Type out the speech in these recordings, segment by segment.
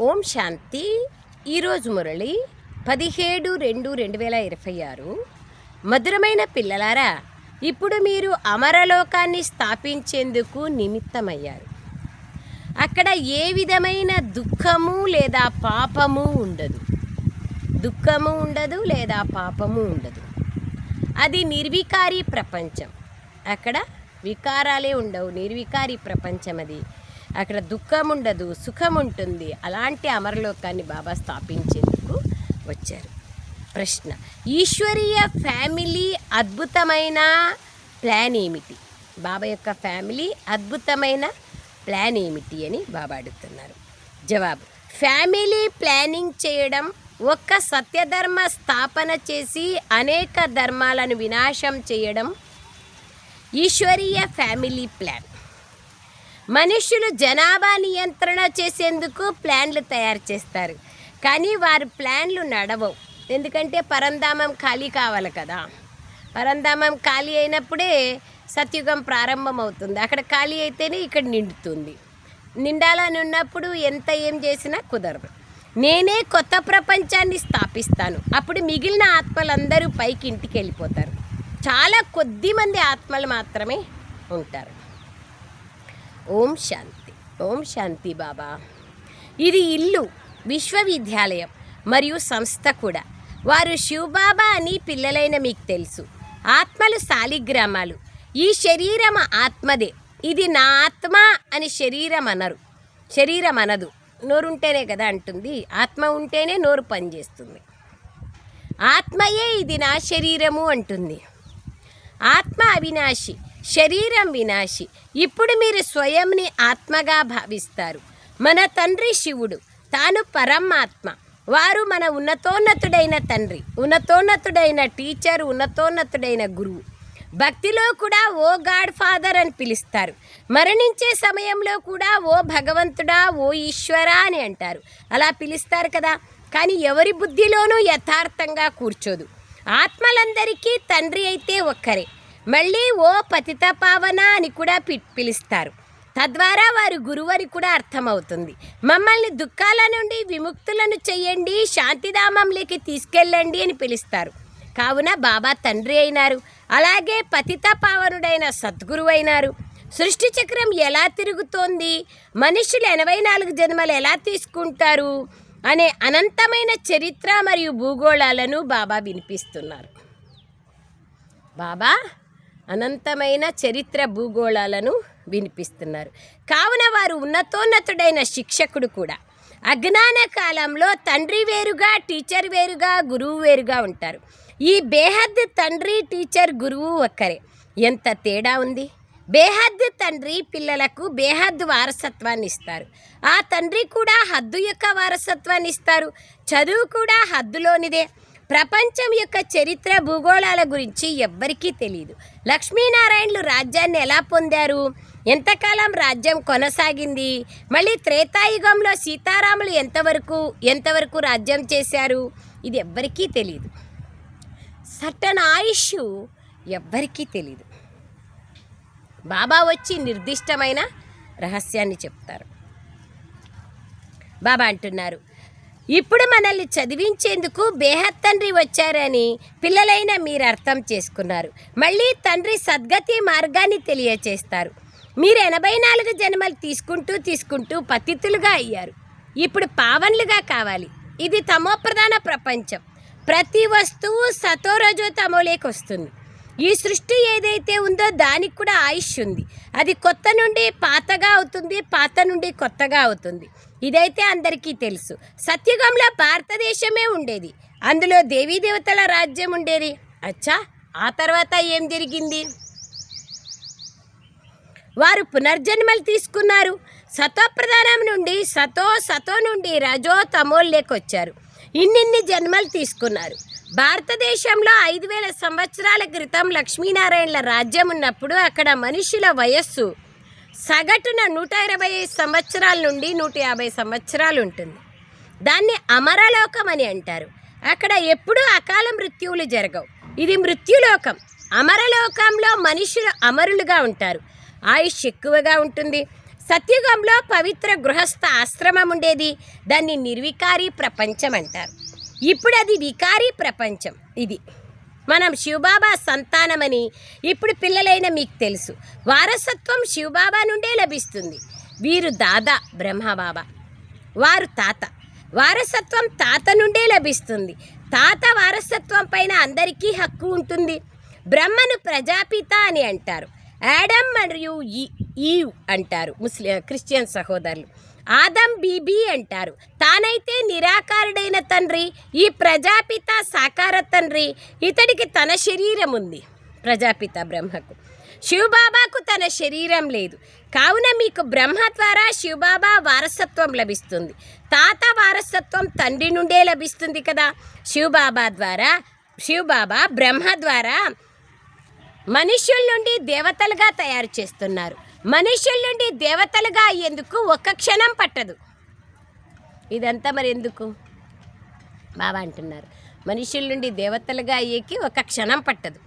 ఓం శాంతి. ఈరోజు మురళి పదిహేడు రెండు రెండు వేల ఇరవై ఆరు. మధురమైన పిల్లలారా ఇప్పుడు మీరు అమరలోకాన్ని స్థాపించేందుకు నిమిత్తమయ్యారు. అక్కడ ఏ విధమైన దుఃఖము లేదా పాపము ఉండదు. దుఃఖము ఉండదు లేదా పాపము ఉండదు. అది నిర్వికారి ప్రపంచం. అక్కడ వికారాలే ఉండవు నిర్వికారి ప్రపంచం అది. అక్కడ దుఃఖం ఉండదు సుఖం ఉంటుంది అలాంటి అమరలోకాన్ని బాబా స్థాపించేందుకు వచ్చారు. ప్రశ్న ఈశ్వరీయ ఫ్యామిలీ అద్భుతమైన ప్లాన్ ఏమిటి? బాబా యొక్క ఫ్యామిలీ అద్భుతమైన ప్లాన్ ఏమిటి అని బాబా అడుగుతున్నారు. జవాబు ఫ్యామిలీ ప్లానింగ్ చేయడం ఒక్క సత్యధర్మ స్థాపన చేసి అనేక ధర్మాలను వినాశం చేయడం ఈశ్వరీయ ఫ్యామిలీ ప్లాన్. మనుషులు జనాభా నియంత్రణ చేసేందుకు ప్లాన్లు తయారు చేస్తారు. కానీ వారి ప్లాన్లు నడవవు. ఎందుకంటే పరంధామం ఖాళీ కావాలి కదా. పరంధామం ఖాళీ అయినప్పుడే సత్యుగం ప్రారంభమవుతుంది. అక్కడ ఖాళీ అయితేనే ఇక్కడ నిండుతుంది. నిండాలని ఉన్నప్పుడు ఎంత ఏం చేసినా కుదరదు. నేనే కొత్త ప్రపంచాన్ని స్థాపిస్తాను. అప్పుడు మిగిలిన ఆత్మలందరూ పైకి ఇంటికి వెళ్ళిపోతారు. చాలా కొద్ది మంది ఆత్మలు మాత్రమే ఉంటారు. ఓం శాంతి. ఓం శాంతి బాబా. ఇది ఇల్లు విశ్వవిద్యాలయం మరియు సంస్థ కూడా. వారు శివబాబా అని పిల్లలైన మీకు తెలుసు. ఆత్మలు శాలిగ్రామాలు ఈ శరీరం ఆత్మదే. ఇది నా ఆత్మ అని శరీరం అనరు. శరీరం అనదు. నోరు ఉంటేనే కదా అంటుంది. ఆత్మ ఉంటేనే నోరు పనిచేస్తుంది ఆత్మయే ఇది నా శరీరము అంటుంది. ఆత్మ అవినాశి. శరీరం వినాశి. ఇప్పుడు మీరు స్వయంని ఆత్మగా భావిస్తారు. మన తండ్రి శివుడు తాను పరమాత్మ. వారు మన ఉన్నతోన్నతుడైన తండ్రి ఉన్నతోన్నతుడైన టీచర్ ఉన్నతోన్నతుడైన గురువు. భక్తిలో కూడా ఓ గాడ్ ఫాదర్ అని పిలుస్తారు. మరణించే సమయంలో కూడా ఓ భగవంతుడా ఓ ఈశ్వరా అని అంటారు. అలా పిలుస్తారు కదా. కానీ ఎవరి బుద్ధిలోనూ యథార్థంగా కూర్చోదు. ఆత్మలందరికీ తండ్రి అయితే ఒక్కరే. మళ్ళీ ఓ పతిత పావన అని కూడా పి పిలుస్తారు. తద్వారా వారి గురువని కూడా అర్థమవుతుంది. మమ్మల్ని దుఃఖాల నుండి విముక్తులను చేయండి శాంతిధామంలోకి తీసుకెళ్ళండి అని పిలుస్తారు. కావున బాబా తండ్రి అయినారు. అలాగే పతిత పావనుడైన సద్గురువు అయినారు. సృష్టి చక్రం ఎలా తిరుగుతోంది? మనుషులు ఎనభై నాలుగు జన్మలు ఎలా తీసుకుంటారు? అనే అనంతమైన చరిత్ర మరియు భూగోళాలను బాబా వినిపిస్తున్నారు. బాబా అనంతమైన చరిత్ర భూగోళాలను వినిపిస్తున్నారు. కావున వారు ఉన్నతోన్నతుడైన శిక్షకుడు కూడా. అజ్ఞాన కాలంలో తండ్రి వేరుగా టీచర్ వేరుగా గురువు వేరుగా ఉంటారు. ఈ బేహద్ తండ్రి టీచర్ గురువు ఒక్కరే. ఎంత తేడా ఉంది? బేహద్ తండ్రి పిల్లలకు బేహద్ వారసత్వాన్ని ఇస్తారు. ఆ తండ్రి కూడా హద్దు యొక్క వారసత్వాన్ని ఇస్తారు. చదువు కూడా హద్దులోనిదే. ప్రపంచం యొక్క చరిత్ర భూగోళాల గురించి ఎవ్వరికీ తెలియదు లక్ష్మీనారాయణలు రాజ్యాన్ని ఎలా పొందారు? ఎంతకాలం రాజ్యం కొనసాగింది? మళ్ళీ త్రేతాయుగంలో సీతారాములు ఎంతవరకు ఎంతవరకు రాజ్యం చేశారు? ఇది ఎవ్వరికీ తెలియదు సటన్ ఆయుష్ ఎవ్వరికీ తెలియదు బాబా వచ్చి నిర్దిష్టమైన రహస్యాన్ని చెప్తారు. బాబా అంటున్నారు ఇప్పుడు మనల్ని చదివించేందుకు బేహత్ తండ్రి వచ్చారని పిల్లలైన మీరు అర్థం చేసుకున్నారు. మళ్ళీ తండ్రి సద్గతి మార్గాన్ని తెలియచేస్తారు. మీరు ఎనభై నాలుగు జన్మలు తీసుకుంటూ తీసుకుంటూ పతితులుగా అయ్యారు. ఇప్పుడు పావన్లుగా కావాలి. ఇది తమో ప్రధాన ప్రపంచం. ప్రతి వస్తువు సతోరజో తమోలేకొస్తుంది. వస్తుంది ఈ సృష్టి ఏదైతే ఉందో దానికి కూడా ఆయుష్ ఉంది. అది కొత్త నుండి పాతగా అవుతుంది పాత నుండి కొత్తగా అవుతుంది. ఇదైతే అందరికీ తెలుసు. సత్యుగంలో భారతదేశమే ఉండేది. అందులో దేవీ దేవతల రాజ్యం ఉండేది. అచ్చా! ఆ తర్వాత ఏం జరిగింది? వారు పునర్జన్మలు తీసుకున్నారు. సతోప్రధానం నుండి సతో సతో నుండి రజో తమోల్లేకొచ్చారు ఇన్నిన్ని జన్మలు తీసుకున్నారు. భారతదేశంలో ఐదు వేల సంవత్సరాల క్రితం లక్ష్మీనారాయణల రాజ్యం ఉన్నప్పుడు అక్కడ మనుషుల వయస్సు సగటున నూట ఇరవై ఐదు సంవత్సరాల నుండి నూట యాభై సంవత్సరాలు ఉంటుంది. దాన్ని అమరలోకం అని అంటారు. అక్కడ ఎప్పుడూ అకాల మృత్యువులు జరగవు. ఇది మృత్యులోకం. అమరలోకంలో మనుషులు అమరులుగా ఉంటారు. ఆయుష్ ఎక్కువగా ఉంటుంది. సత్యుగంలో పవిత్ర గృహస్థ ఆశ్రమం ఉండేది. దాన్ని నిర్వికారి ప్రపంచం అంటారు. ఇప్పుడు అది వికారీ ప్రపంచం ఇది. మనం శివబాబా సంతానమని ఇప్పుడు పిల్లలైన మీకు తెలుసు. వారసత్వం శివబాబా నుండే లభిస్తుంది. వీరు దాదా బ్రహ్మబాబా. వారు తాత. వారసత్వం తాత నుండే లభిస్తుంది. తాత వారసత్వం పైన అందరికీ హక్కు ఉంటుంది. బ్రహ్మను ప్రజాపిత అని అంటారు. యాడమ్ మరియు ఈ- ఈవ్ అంటారు ముస్లిం క్రిస్టియన్ సహోదరులు. ఆదం బీబీ అంటారు తానైతే నిరాకారుడైన తండ్రి ఈ ప్రజాపిత సాకార తండ్రి ఇతడికి తన శరీరం ఉంది. ప్రజాపిత బ్రహ్మకు. శివబాబాకు తన శరీరం లేదు. కావున మీకు బ్రహ్మ ద్వారా శివబాబా వారసత్వం లభిస్తుంది. తాత వారసత్వం తండ్రి నుండే లభిస్తుంది కదా. శివబాబా ద్వారా శివబాబా బ్రహ్మ ద్వారా మనుష్యుల నుండి దేవతలుగా తయారు చేస్తున్నారు. మనుష్యుల నుండి దేవతలుగా అయ్యేందుకు ఒక్క క్షణం పట్టదు? ఇదంతా మరి ఎందుకు? బాబా అంటున్నారు. మనుషుల నుండి దేవతలుగా అయ్యేకి ఒక క్షణం పట్టదు.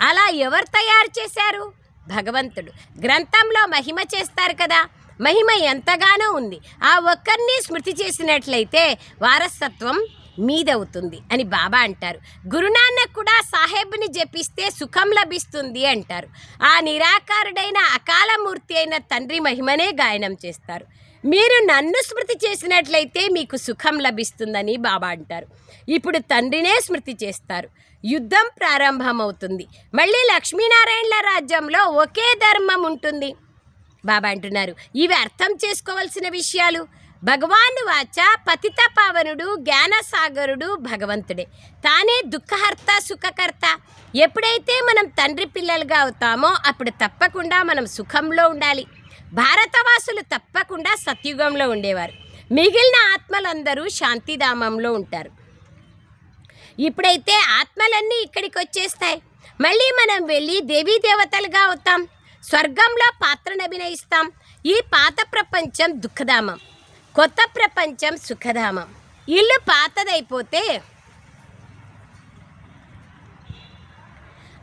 అలా ఎవరు తయారు చేశారు? భగవంతుడు. గ్రంథంలో మహిమ చేస్తారు కదా. మహిమ ఎంతగానో ఉంది. ఆ ఒక్కరిని స్మృతి చేసినట్లయితే వారసత్వం మీదవుతుంది అని బాబా అంటారు. గురునానక్ కూడా సాహెబ్ని జపిస్తే సుఖం లభిస్తుంది అంటారు. ఆ నిరాకారుడైన అకాలమూర్తి అయిన తండ్రి మహిమనే గాయనం చేస్తారు. మీరు నన్ను స్మృతి చేసినట్లయితే మీకు సుఖం లభిస్తుందని బాబా అంటారు. ఇప్పుడు తండ్రినే స్మృతి చేస్తారు. యుద్ధం ప్రారంభమవుతుంది. మళ్ళీ లక్ష్మీనారాయణల రాజ్యంలో ఒకే ధర్మం ఉంటుంది. బాబా అంటున్నారు. ఇవి అర్థం చేసుకోవాల్సిన విషయాలు? భగవాను వాచ పతిత పావనుడు జ్ఞానసాగరుడు భగవంతుడే. తానే దుఃఖహర్త సుఖకర్త. ఎప్పుడైతే మనం తండ్రి పిల్లలుగా అవుతామో అప్పుడు తప్పకుండా మనం సుఖంలో ఉండాలి. భారతవాసులు తప్పకుండా సత్యుగంలో ఉండేవారు. మిగిలిన ఆత్మలందరూ శాంతిధామంలో ఉంటారు. ఇప్పుడైతే ఆత్మలన్నీ ఇక్కడికి వచ్చేస్తాయి. మళ్ళీ మనం వెళ్ళి దేవీ దేవతలుగా అవుతాం. స్వర్గంలో పాత్రను అభినయిస్తాం. ఈ పాత ప్రపంచం దుఃఖధామం. కొత్త ప్రపంచం సుఖధామం. ఇల్లు పాతదైపోతే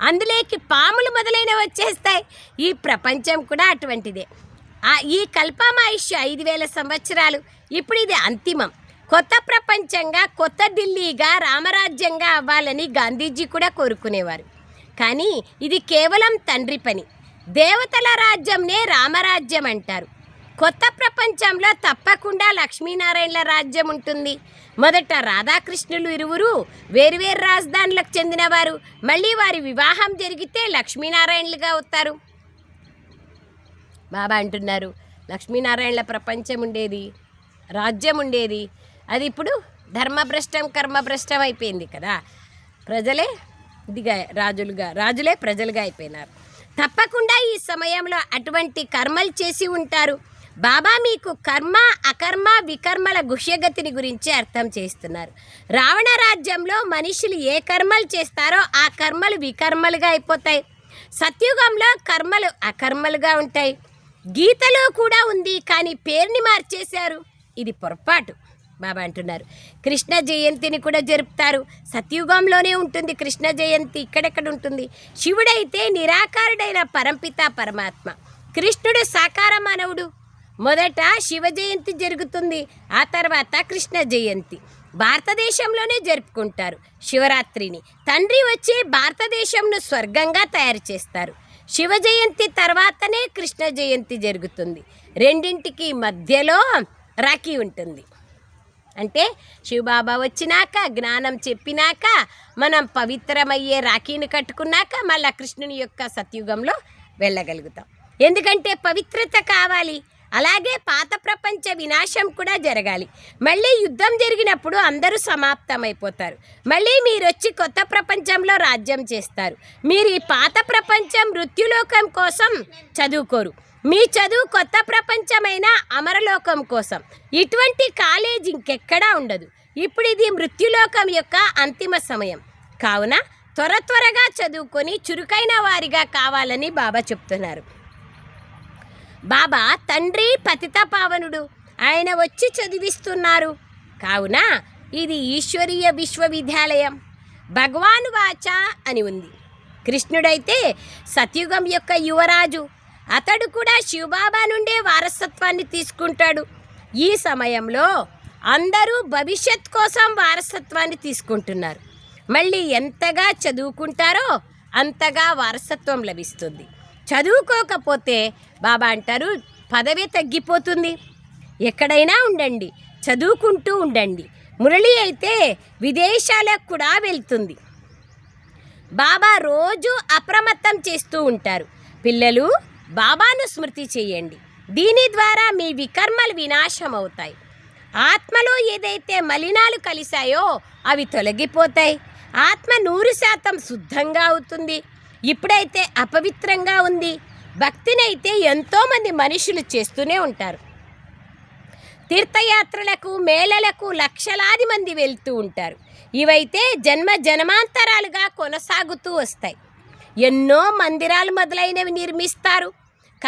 అందులోకి పాములు మొదలైన వచ్చేస్తాయి. ఈ ప్రపంచం కూడా అటువంటిదే. ఈ కల్పమాయుష్య ఐదు వేల సంవత్సరాలు. ఇప్పుడు ఇది అంతిమం. కొత్త ప్రపంచంగా కొత్త ఢిల్లీగా రామరాజ్యంగా అవ్వాలని గాంధీజీ కూడా కోరుకునేవారు. కానీ ఇది కేవలం తండ్రి పని. దేవతల రాజ్యంనే రామరాజ్యం అంటారు. కొత్త ప్రపంచంలో తప్పకుండా లక్ష్మీనారాయణల రాజ్యం ఉంటుంది. మొదట రాధాకృష్ణులు ఇరువురు వేరువేరు రాజధానులకు చెందినవారు. మళ్ళీ వారి వివాహం జరిగితే లక్ష్మీనారాయణలుగా అవుతారు బాబా అంటున్నారు లక్ష్మీనారాయణల ప్రపంచం ఉండేది రాజ్యం ఉండేది. అది ఇప్పుడు ధర్మభ్రష్టం కర్మభ్రష్టం అయిపోయింది కదా. ప్రజలే ఇదిగా రాజులుగా రాజులే ప్రజలుగా అయిపోయినారు. తప్పకుండా ఈ సమయంలో అటువంటి కర్మలు చేసి ఉంటారు. బాబా మీకు కర్మ అకర్మ వికర్మల గుహ్యగతిని గురించి అర్థం చేస్తున్నారు. రావణ రాజ్యంలో మనుషులు ఏ కర్మలు చేస్తారో ఆ కర్మలు వికర్మలుగా అయిపోతాయి. సత్యుగంలో కర్మలు అకర్మలుగా ఉంటాయి. గీతలో కూడా ఉంది కానీ పేరుని మార్చేశారు. ఇది పొరపాటు బాబా అంటున్నారు. కృష్ణ జయంతిని కూడా జరుపుతారు. సత్యుగంలోనే ఉంటుంది కృష్ణ జయంతి ఇక్కడెక్కడ ఉంటుంది? శివుడైతే నిరాకారుడైన పరంపిత పరమాత్మ. కృష్ణుడు సాకార మానవుడు మొదట శివ జయంతి జరుగుతుంది ఆ తర్వాత కృష్ణ జయంతి. భారతదేశంలోనే జరుపుకుంటారు శివరాత్రిని. తండ్రి వచ్చి భారతదేశంను స్వర్గంగా తయారు చేస్తారు. శివ జయంతి తర్వాతనే కృష్ణ జయంతి జరుగుతుంది. రెండింటికి మధ్యలో రాఖీ ఉంటుంది. అంటే శివబాబా వచ్చినాక జ్ఞానం చెప్పినాక మనం పవిత్రమయ్యే రాఖీని కట్టుకున్నాక మళ్ళా కృష్ణుని యొక్క సత్యుగంలో వెళ్ళగలుగుతాం. ఎందుకంటే పవిత్రత కావాలి. అలాగే పాత ప్రపంచ వినాశం కూడా జరగాలి. మళ్ళీ యుద్ధం జరిగినప్పుడు అందరూ సమాప్తమైపోతారు. మళ్ళీ మీరు వచ్చి కొత్త ప్రపంచంలో రాజ్యం చేస్తారు. మీరు ఈ పాత ప్రపంచం మృత్యులోకం కోసం చదువుకోరు. మీ చదువు కొత్త ప్రపంచమైన అమరలోకం కోసం. ఇటువంటి కాలేజ్ ఇంకెక్కడా ఉండదు. ఇప్పుడు ఇది మృత్యులోకం యొక్క అంతిమ సమయం. కావున త్వర త్వరగా చదువుకొని చురుకైన వారిగా కావాలని బాబా చెప్తున్నారు. బాబా తండ్రి పతిత పావనుడు. ఆయన వచ్చి చదివిస్తున్నారు. కావున ఇది ఈశ్వరీయ విశ్వవిద్యాలయం. భగవాను వాచ అని ఉంది. కృష్ణుడైతే సత్యుగం యొక్క యువరాజు. అతడు కూడా శివబాబా నుండే వారసత్వాన్ని తీసుకుంటాడు. ఈ సమయంలో అందరూ భవిష్యత్ కోసం వారసత్వాన్ని తీసుకుంటున్నారు. మళ్ళీ ఎంతగా చదువుకుంటారో అంతగా వారసత్వం లభిస్తుంది. చదువుకోకపోతే బాబా అంటారు పదవి తగ్గిపోతుంది. ఎక్కడైనా ఉండండి చదువుకుంటూ ఉండండి. మురళి అయితే విదేశాలకు కూడా వెళ్తుంది. బాబా రోజు అప్రమత్తం చేస్తూ ఉంటారు. పిల్లలు బాబాను స్మృతి చేయండి. దీని ద్వారా మీ వికర్మలు వినాశం అవుతాయి ఆత్మలో ఏదైతే మలినాలు కలిశాయో అవి తొలగిపోతాయి. ఆత్మ నూరు శాతం శుద్ధంగా అవుతుంది. ఇప్పుడైతే అపవిత్రంగా ఉంది. భక్తినైతే ఎంతోమంది మనుషులు చేస్తూనే ఉంటారు. తీర్థయాత్రలకు మేళలకు లక్షలాది మంది వెళ్తూ ఉంటారు. ఇవైతే జన్మ జన్మాంతరాలుగా కొనసాగుతూ వస్తాయి. ఎన్నో మందిరాలు మొదలైనవి నిర్మిస్తారు.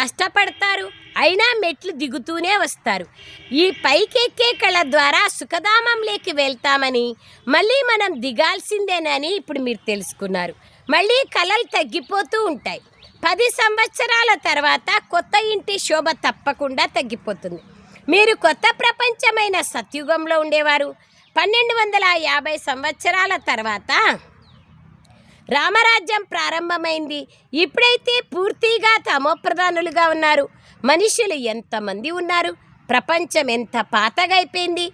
కష్టపడతారు. అయినా మెట్లు దిగుతూనే వస్తారు. ఈ పైకెక్కే కళ ద్వారా సుఖధామంలోకి వెళ్తామని మళ్ళీ మనం దిగాల్సిందేనని ఇప్పుడు మీరు తెలుసుకున్నారు. మళ్ళీ కళలు తగ్గిపోతూ ఉంటాయి. పది సంవత్సరాల తర్వాత కొత్త ఇంటి శోభ తప్పకుండా తగ్గిపోతుంది. మీరు కొత్త ప్రపంచమైన సత్యుగంలో ఉండేవారు. పన్నెండు వందల యాభై సంవత్సరాల తర్వాత రామరాజ్యం ప్రారంభమైంది. ఇప్పుడైతే పూర్తిగా తమోప్రధానులుగా ఉన్నారు. మనుషులు ఎంతమంది ఉన్నారు? ప్రపంచం ఎంత పాతగా అయిపోయింది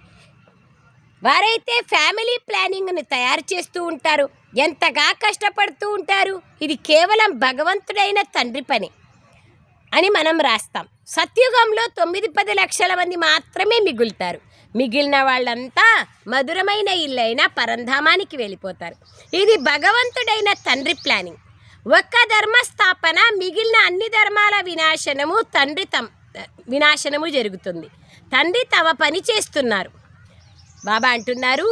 వారైతే ఫ్యామిలీ ప్లానింగ్ను తయారు చేస్తూ ఉంటారు. ఎంతగా కష్టపడుతూ ఉంటారు? ఇది కేవలం భగవంతుడైన తండ్రి పని అని మనం రాస్తాం. సత్యుగంలో తొమ్మిది పది లక్షల మంది మాత్రమే మిగులుతారు. మిగిలిన వాళ్ళంతా మధురమైన ఇల్లైన పరంధామానికి వెళ్ళిపోతారు. ఇది భగవంతుడైన తండ్రి ప్లానింగ్. ఒక్క ధర్మ స్థాపన మిగిలిన అన్ని ధర్మాల వినాశనము తండ్రి తమ వినాశనము జరుగుతుంది. తండ్రి తమ పని చేస్తున్నారు. బాబా అంటున్నారు.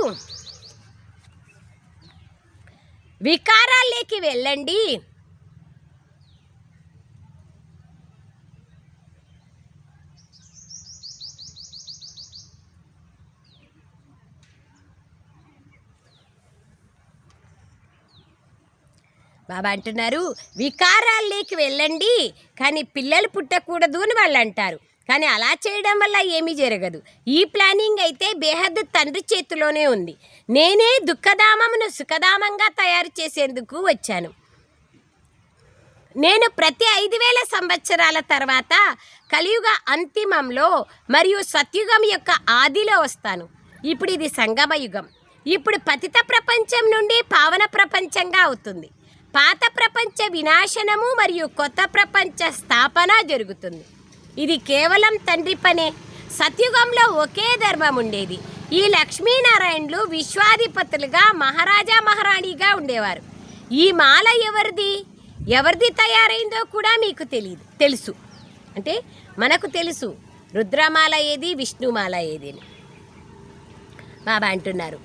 వికారాల్లోకి వెళ్ళండి. బాబా అంటున్నారు వికారాల్లోకి వెళ్ళండి కానీ పిల్లలు పుట్టకూడదు అని వాళ్ళు అంటారు. కానీ అలా చేయడం వల్ల ఏమీ జరగదు. ఈ ప్లానింగ్ అయితే బేహద్ తండ్రి చేతిలోనే ఉంది. నేనే దుఃఖధామమును సుఖధామంగా తయారు చేసేందుకు వచ్చాను. నేను ప్రతి ఐదు వేల సంవత్సరాల తర్వాత కలియుగ అంతిమంలో మరియు సత్యుగం యొక్క ఆదిలో వస్తాను. ఇప్పుడు ఇది సంగమ యుగం. ఇప్పుడు పతిత ప్రపంచం నుండి పావన ప్రపంచంగా అవుతుంది. పాత ప్రపంచ వినాశనము మరియు కొత్త ప్రపంచ స్థాపన జరుగుతుంది. ఇది కేవలం తండ్రి పనే. సత్యుగంలో ఒకే ధర్మం ఉండేది ఈ లక్ష్మీనారాయణులు విశ్వాధిపతులుగా మహారాజా మహారాణిగా ఉండేవారు. ఈ మాల ఎవరిది? ఎవరిది తయారైందో కూడా మీకు తెలియదు తెలుసు. అంటే మనకు తెలుసు రుద్రమాల ఏది విష్ణుమాల ఏది అని. బాబా అంటున్నారు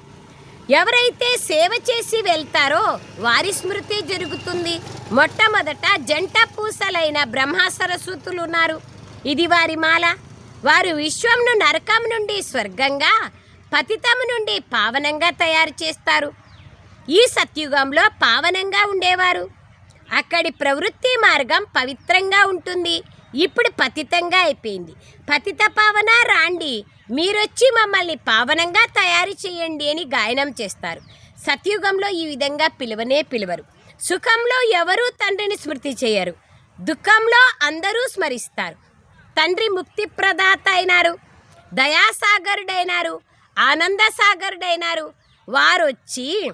ఎవరైతే సేవ చేసి వెళ్తారో వారి స్మృతి జరుగుతుంది. మొట్టమొదట జంట పూసలైన బ్రహ్మ సరస్వతులు ఉన్నారు. ఇది వారి మాల. వారు విశ్వంను నరకం నుండి స్వర్గంగా పతితము నుండి పావనంగా తయారు చేస్తారు. ఈ సత్యుగంలో పావనంగా ఉండేవారు. అక్కడి ప్రవృత్తి మార్గం పవిత్రంగా ఉంటుంది. ఇప్పుడు పతితంగా అయిపోయింది. పతిత పావన రాండి. మీరొచ్చి మమ్మల్ని పావనంగా తయారు చేయండి అని గాయనం చేస్తారు. సత్యుగంలో ఈ విధంగా పిలువనే పిలువరు. సుఖంలో ఎవరూ తండ్రిని స్మృతి చేయరు. దుఃఖంలో అందరూ స్మరిస్తారు. తండ్రి ముక్తి ప్రదాత అయినారు దయాసాగరుడైనారు ఆనందసాగరుడైనారు. వచ్చి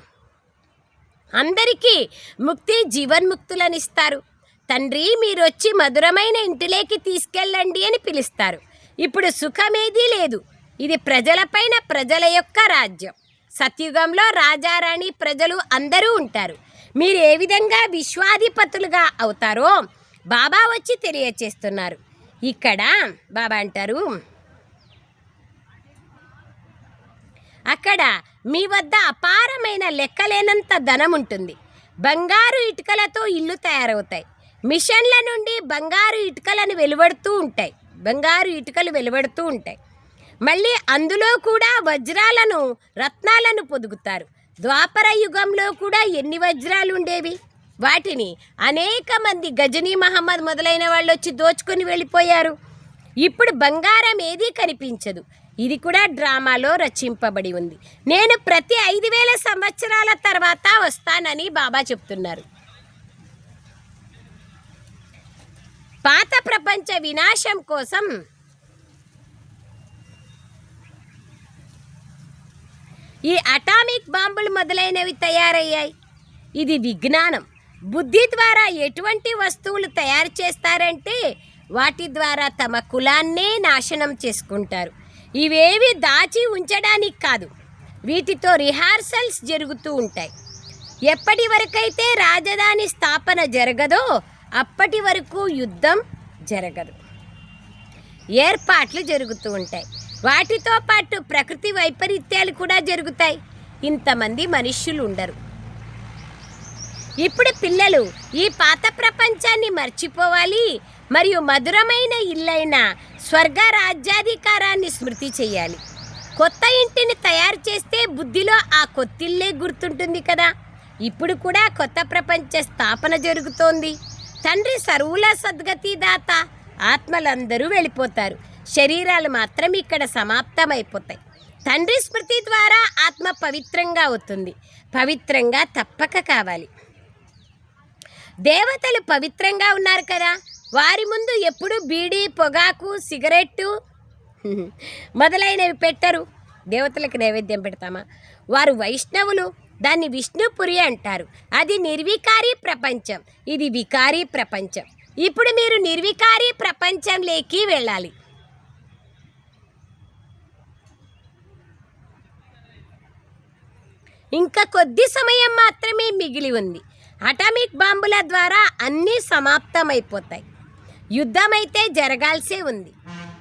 అందరికీ ముక్తి జీవన్ముక్తులనిస్తారు. తండ్రి మీరు వచ్చి మధురమైన ఇంటిలోకి తీసుకెళ్ళండి అని పిలుస్తారు. ఇప్పుడు సుఖమేదీ లేదు. ఇది ప్రజలపైన ప్రజల యొక్క రాజ్యం. సత్యుగంలో రాజారాణి ప్రజలు అందరూ ఉంటారు. మీరు ఏ విధంగా విశ్వాధిపతులుగా అవుతారో బాబా వచ్చి తెలియచేస్తున్నారు. ఇక్కడ బాబా అంటారు. అక్కడ మీ వద్ద అపారమైన లెక్కలేనంత ధనం ఉంటుంది. బంగారు ఇటుకలతో ఇల్లు తయారవుతాయి. మిషన్ల నుండి బంగారు ఇటుకలను వెలువడుతూ ఉంటాయి. బంగారు ఇటుకలు వెలువడుతూ ఉంటాయి. మళ్ళీ అందులో కూడా వజ్రాలను రత్నాలను పొదుగుతారు. ద్వాపర యుగంలో కూడా ఎన్ని వజ్రాలు ఉండేవి? వాటిని అనేక మంది గజనీ మహమ్మద్ మొదలైన వాళ్ళు వచ్చి దోచుకొని వెళ్ళిపోయారు. ఇప్పుడు బంగారం ఏదీ కనిపించదు. ఇది కూడా డ్రామాలో రచింపబడి ఉంది. నేను ప్రతి ఐదు వేల సంవత్సరాల తర్వాత వస్తానని బాబా చెప్తున్నారు. పాత ప్రపంచ వినాశం కోసం ఈ అటామిక్ బాంబులు మొదలైనవి తయారయ్యాయి. ఇది విజ్ఞానం. బుద్ధి ద్వారా ఎటువంటి వస్తువులు తయారు చేస్తారంటే వాటి ద్వారా తమ కులాన్నే నాశనం చేసుకుంటారు. ఇవేవి దాచి ఉంచడానికి కాదు వీటితో రిహార్సల్స్ జరుగుతూ ఉంటాయి. ఎప్పటి వరకైతే రాజధాని స్థాపన జరగదో అప్పటి వరకు యుద్ధం జరగదు. ఏర్పాట్లు జరుగుతూ ఉంటాయి. వాటితో పాటు ప్రకృతి వైపరీత్యాలు కూడా జరుగుతాయి. ఇంతమంది మనుష్యులు ఉండరు. ఇప్పుడు పిల్లలు ఈ పాత ప్రపంచాన్ని మర్చిపోవాలి మరియు మధురమైన ఇల్లైన స్వర్గ రాజ్యాధికారాన్ని స్మృతి చేయాలి. కొత్త ఇంటిని తయారు చేస్తే బుద్ధిలో ఆ కొత్తిల్లే గుర్తుంటుంది కదా. ఇప్పుడు కూడా కొత్త ప్రపంచ స్థాపన జరుగుతోంది. తండ్రి సర్వుల సద్గతి దాత ఆత్మలందరూ వెళ్ళిపోతారు. శరీరాలు మాత్రం ఇక్కడ సమాప్తమైపోతాయి. తండ్రి స్మృతి ద్వారా ఆత్మ పవిత్రంగా అవుతుంది. పవిత్రంగా తప్పక కావాలి. దేవతలు పవిత్రంగా ఉన్నారు కదా. వారి ముందు ఎప్పుడు బీడీ పొగాకు సిగరెట్టు మొదలైనవి పెట్టరు. దేవతలకు నైవేద్యం పెడతామా? వారు వైష్ణవులు దాన్ని విష్ణుపురి అంటారు. అది నిర్వికారి ప్రపంచం. ఇది వికారీ ప్రపంచం. ఇప్పుడు మీరు నిర్వికారి ప్రపంచంలోకి వెళ్ళాలి. ఇంకా కొద్ది సమయం మాత్రమే మిగిలి ఉంది. అటామిక్ బాంబుల ద్వారా అన్నీ సమాప్తమైపోతాయి. యుద్ధమైతే జరగాల్సే ఉంది.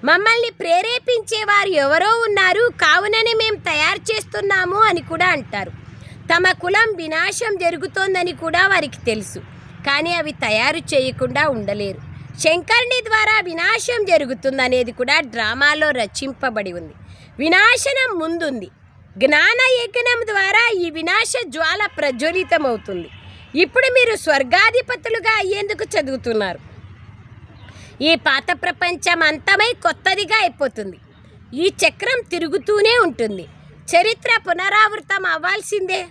మమ్మల్ని ప్రేరేపించేవారు ఎవరో ఉన్నారు. కావుననే మేము తయారు చేస్తున్నాము అని కూడా అంటారు. తమ కులం వినాశం జరుగుతోందని కూడా వారికి తెలుసు. కానీ అవి తయారు చేయకుండా ఉండలేరు. శంకర్ని ద్వారా వినాశం జరుగుతుందనేది కూడా డ్రామాలో రచింపబడి ఉంది. వినాశనం ముందుంది. జ్ఞాన యజ్ఞం ద్వారా ఈ వినాశ జ్వాల ప్రజ్వలితమవుతుంది. ఇప్పుడు మీరు స్వర్గాధిపతులుగా అయ్యేందుకు చదువుతున్నారు. ఈ పాత ప్రపంచం అంతమై కొత్తదిగా అయిపోతుంది. ఈ చక్రం తిరుగుతూనే ఉంటుంది. చరిత్ర పునరావృతం అవ్వాల్సిందే.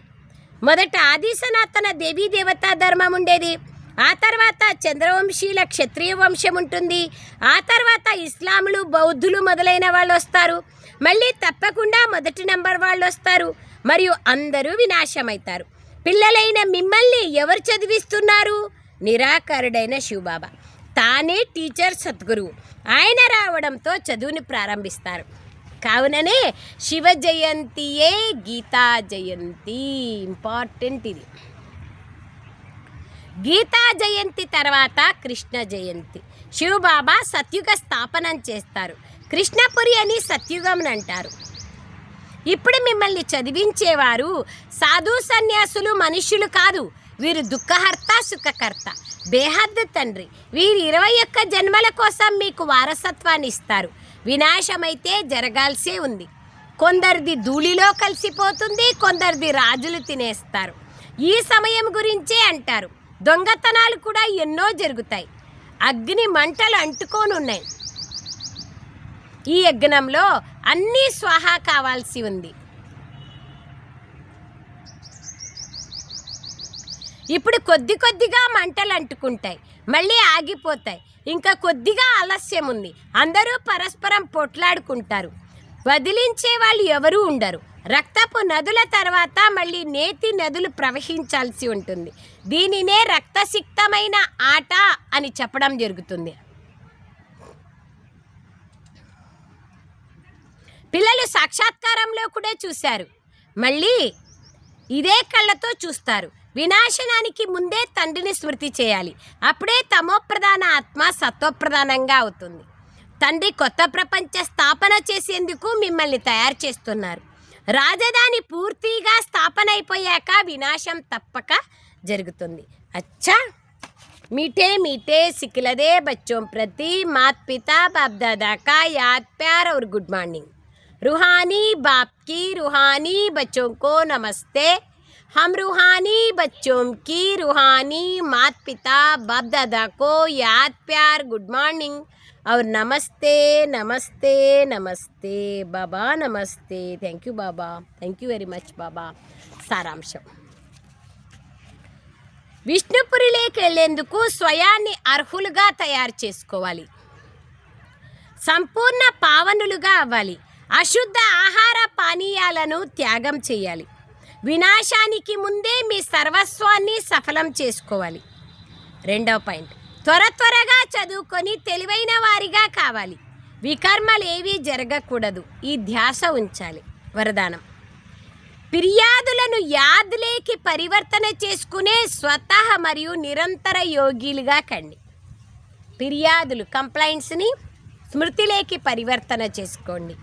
మొదట ఆది సనాతన దేవీ దేవతా ధర్మం ఉండేది. ఆ తర్వాత చంద్రవంశీల క్షత్రియ వంశం ఉంటుంది. ఆ తర్వాత ఇస్లాములు బౌద్ధులు మొదలైన వాళ్ళు వస్తారు. మళ్ళీ తప్పకుండా మొదటి నంబర్ వాళ్ళు వస్తారు. మరియు అందరూ వినాశమవుతారు. పిల్లలైన మిమ్మల్ని ఎవరు చదివిస్తున్నారు? నిరాకరుడైన శివబాబా. తానే టీచర్ సద్గురువు. ఆయన రావడంతో చదువుని ప్రారంభిస్తారు. కావుననే శివ జయంతియే గీతా జయంతి. ఇంపార్టెంట్ ఇది. గీతా జయంతి తర్వాత కృష్ణ జయంతి. శివబాబా సత్యుగ స్థాపనం చేస్తారు. కృష్ణపురి అని సత్యుగం అంటారు. ఇప్పుడు మిమ్మల్ని చదివించేవారు సాధు సన్యాసులు మనుష్యులు కాదు. వీరు దుఃఖహర్త సుఖకర్త. బేహద్దు తండ్రి. వీరు ఇరవై ఒక్క జన్మల కోసం మీకు వారసత్వాన్ని ఇస్తారు. వినాశమైతే జరగాల్సే ఉంది. కొందరిది ధూళిలో కలిసిపోతుంది కొందరిది రాజులు తినేస్తారు. ఈ సమయం గురించే అంటారు. దొంగతనాలు కూడా ఎన్నో జరుగుతాయి. అగ్ని మంటలు అంటుకోనున్నాయి. ఈ యజ్ఞంలో అన్నీ స్వాహా కావాల్సి ఉంది. ఇప్పుడు కొద్ది కొద్దిగా మంటలు అంటుకుంటాయి మళ్ళీ ఆగిపోతాయి. ఇంకా కొద్దిగా ఆలస్యం ఉంది. అందరూ పరస్పరం పొట్లాడుకుంటారు. వదిలించే వాళ్ళు ఎవరూ ఉండరు. రక్తపు నదుల తర్వాత మళ్ళీ నేతి నదులు ప్రవహించాల్సి ఉంటుంది. దీనినే రక్తసిక్తమైన ఆట అని చెప్పడం జరుగుతుంది. పిల్లలు సాక్షాత్కారంలో కూడా చూశారు మళ్ళీ ఇదే కళ్ళతో చూస్తారు వినాశనానికి ముందే తండ్రిని స్మృతి చేయాలి అప్పుడే తమోప్రధాన ఆత్మ సత్వప్రధానంగా అవుతుంది తండ్రి కొత్త ప్రపంచ స్థాపన చేసేందుకు మిమ్మల్ని తయారు చేస్తున్నారు రాజధాని పూర్తిగా స్థాపన అయిపోయాక వినాశం తప్పక జరుగుతుంది అచ్చా मीठे मीठे सिखलदे बच्चों प्रति मात पिता बाप दादा का याद प्यार और गुड मॉर्निंग रूहानी बाप की रूहानी बच्चों को नमस्ते हम रूहानी बच्चों की रूहानी मात पिता बाप दादा को याद प्यार गुड मॉर्निंग और नमस्ते नमस्ते नमस्ते बाबा नमस्ते thank you Baba thank you very much Baba సారాంశం విష్ణుపురిలోకి వెళ్ళేందుకు స్వయాన్ని అర్హులుగా తయారు చేసుకోవాలి సంపూర్ణ పావనులుగా అవ్వాలి అశుద్ధ ఆహార పానీయాలను త్యాగం చేయాలి. వినాశానికి ముందే మీ సర్వస్వాన్ని సఫలం చేసుకోవాలి. రెండవ పాయింట్. త్వర త్వరగా చదువుకొని తెలివైన వారిగా కావాలి. వికర్మలేవీ జరగకూడదు. ఈ ధ్యాస ఉంచాలి. వరదానం. ఫిర్యాదులను యాద్లేకి పరివర్తన చేసుకునే స్వతహ మరియు నిరంతర యోగిలుగా కండి. ఫిర్యాదులు కంప్లైంట్స్ని స్మృతిలేకి పరివర్తన చేసుకోండి.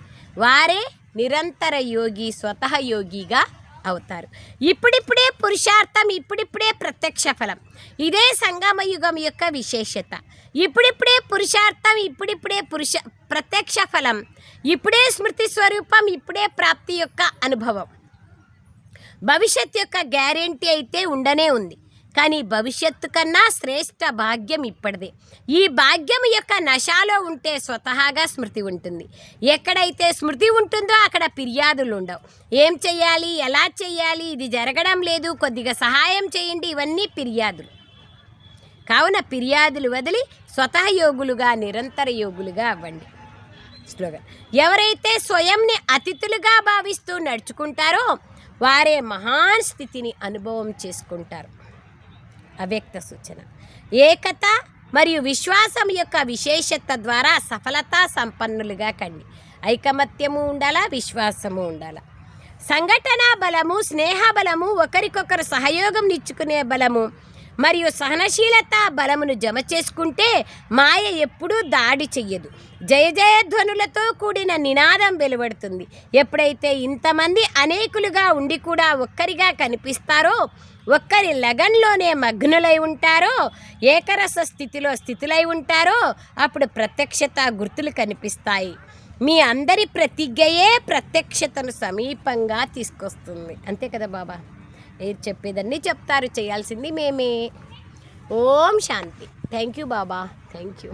వారే నిరంతర యోగి స్వతహ యోగిగా అవుతారు. ఇప్పుడిప్పుడే పురుషార్థం ఇప్పుడిప్పుడే ప్రత్యక్ష ఫలం. ఇదే సంగమ యుగం యొక్క విశేషత. ఇప్పుడిప్పుడే పురుషార్థం ఇప్పుడిప్పుడే పురుష ప్రత్యక్ష ఫలం. ఇప్పుడే స్మృతి స్వరూపం ఇప్పుడే ప్రాప్తి యొక్క అనుభవం. భవిష్యత్ యొక్క గ్యారెంటీ అయితే ఉండనే ఉంది. కానీ భవిష్యత్తు కన్నా శ్రేష్ట భాగ్యం ఇప్పటిదే. ఈ భాగ్యం యొక్క నశాలో ఉంటే స్వతహాగా స్మృతి ఉంటుంది. ఎక్కడైతే స్మృతి ఉంటుందో అక్కడ ఫిర్యాదులు ఉండవు. ఏం చెయ్యాలి? ఎలా చెయ్యాలి? ఇది జరగడం లేదు. కొద్దిగా సహాయం చేయండి. ఇవన్నీ ఫిర్యాదులు. కావున ఫిర్యాదులు వదిలి స్వతహ యోగులుగా నిరంతర యోగులుగా అవ్వండి. స్లోగన్ ఎవరైతే స్వయంని అతిథులుగా భావిస్తూ నడుచుకుంటారో వారే మహాన్ స్థితిని అనుభవం చేసుకుంటారు. అవ్యక్త సూచన. ఏకత మరియు విశ్వాసం యొక్క విశేషత ద్వారా సఫలతా సంపన్నులుగా కండి. ఐకమత్యము ఉండాలా? విశ్వాసము ఉండాలా? సంఘటన బలము స్నేహ బలము ఒకరికొకరు సహయోగం నిచ్చుకునే బలము మరియు సహనశీలత బలమును జమ చేసుకుంటే మాయ ఎప్పుడూ దాడి చెయ్యదు. జయ జయధ్వనులతో కూడిన నినాదం వెలువడుతుంది. ఎప్పుడైతే ఇంతమంది అనేకులుగా ఉండి కూడా ఒక్కరిగా కనిపిస్తారో ఒక్కరి లగన్లోనే మగ్నులై ఉంటారో ఏకరస స్థితిలో స్థితులై ఉంటారో అప్పుడు ప్రత్యక్షత గుర్తులు కనిపిస్తాయి. మీ అందరి ప్రతిజ్ఞయే ప్రత్యక్షతను సమీపంగా తీసుకొస్తుంది. అంతే కదా బాబా? ఏది చెప్పేదన్నీ చెప్తారు చేయాల్సింది మేమే. ఓం శాంతి. Thank you Baba. Thank you.